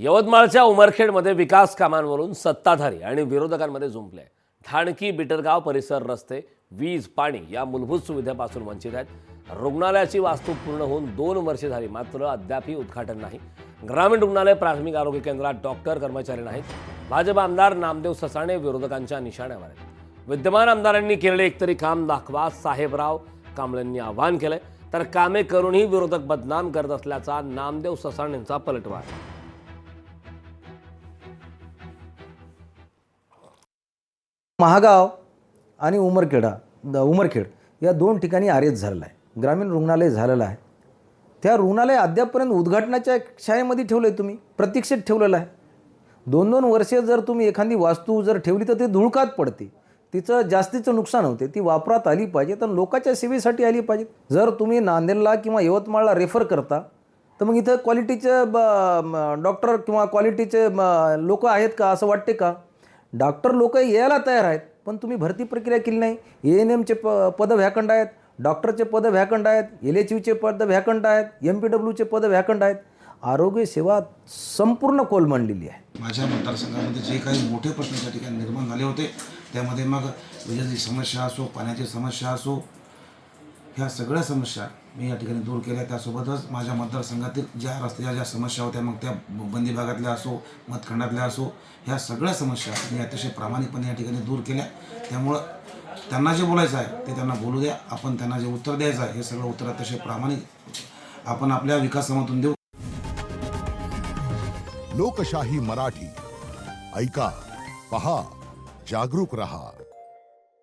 यवतमाळच्या उमरखेडमध्ये विकास कामांवरून सत्ताधारी आणि विरोधकांमध्ये जुंपले. ठाणकी बिटरगाव परिसर रस्ते वीज पाणी या मूलभूत सुविधेपासून वंचित आहेत. रुग्णालयाची वास्तू पूर्ण होऊन दोन वर्षे झाली मात्र अद्यापही उद्घाटन नाही. ग्रामीण रुग्णालय प्राथमिक आरोग्य केंद्रात डॉक्टर कर्मचारी नाहीत. भाजप आमदार नामदेव ससाणे विरोधकांच्या निशाण्यावर आहेत. विद्यमान आमदारांनी केलेले एकतरी काम दाखवा साहेबराव कांबळेंनी आवाहन केलंय. तर कामे करूनही विरोधक बदनाम करत असल्याचा नामदेव ससाणेंचा पलटवार. महागाव आणि उमरखेडा द- उमरखेड या दोन ठिकाणी आरेच झालेला आहे. ग्रामीण रुग्णालय झालेलं आहे. त्या रुग्णालय अद्यापपर्यंत उद्घाटनाच्या शाळेमध्ये ठेवलं आहे तुम्ही प्रतीक्षेत ठेवलेलं आहे. दोन दोन वर्षे जर तुम्ही एखादी वास्तू जर ठेवली तर ती धुळकात पडते. तिचं जास्तीचं नुकसान होते. ती वापरात आली पाहिजे तर लोकांच्या सेवेसाठी आली पाहिजे. जर तुम्ही नांदेडला किंवा यवतमाळला रेफर करता तर मग इथं क्वालिटीचे डॉक्टर किंवा क्वालिटीचे लोक आहेत का? असं वाटते का? डॉक्टर लोक यायला तयार आहेत पण तुम्ही भरती प्रक्रिया केली नाही. ए एन एमचे प पदं व्हॅकंड आहेत डॉक्टरचे पदं व्हॅकंड आहेत एल एच यूचे पदं व्हॅकंड आहेत एम पी डब्ल्यूचे पदं व्हॅकंड आहेत. आरोग्य सेवा संपूर्ण कोलमडलेली आहे. माझ्या मतदारसंघामध्ये जे काही मोठे प्रश्न त्या ठिकाणी निर्माण झाले होते त्यामध्ये मग विजेची समस्या असो पाण्याची समस्या असो ह्या सगळ्या समस्या मी या ठिकाणी दूर केल्या. त्यासोबतच माझ्या मतदारसंघातील ज्या रस्त्याच्या ज्या समस्या होत्या मग त्या बंदी भागातल्या असो मतखंडातल्या असो ह्या सगळ्या समस्या मी अतिशय प्रामाणिकपणे या ठिकाणी दूर केल्या. त्यामुळं त्यांना जे बोलायचं आहे ते त्यांना बोलू द्या. आपण त्यांना जे उत्तर द्यायचं आहे हे सगळं उत्तर अतिशय प्रामाणिक आपण आपल्या विकासामधून देऊ. लोकशाही मराठी. ऐका पहा जागरूक रहा.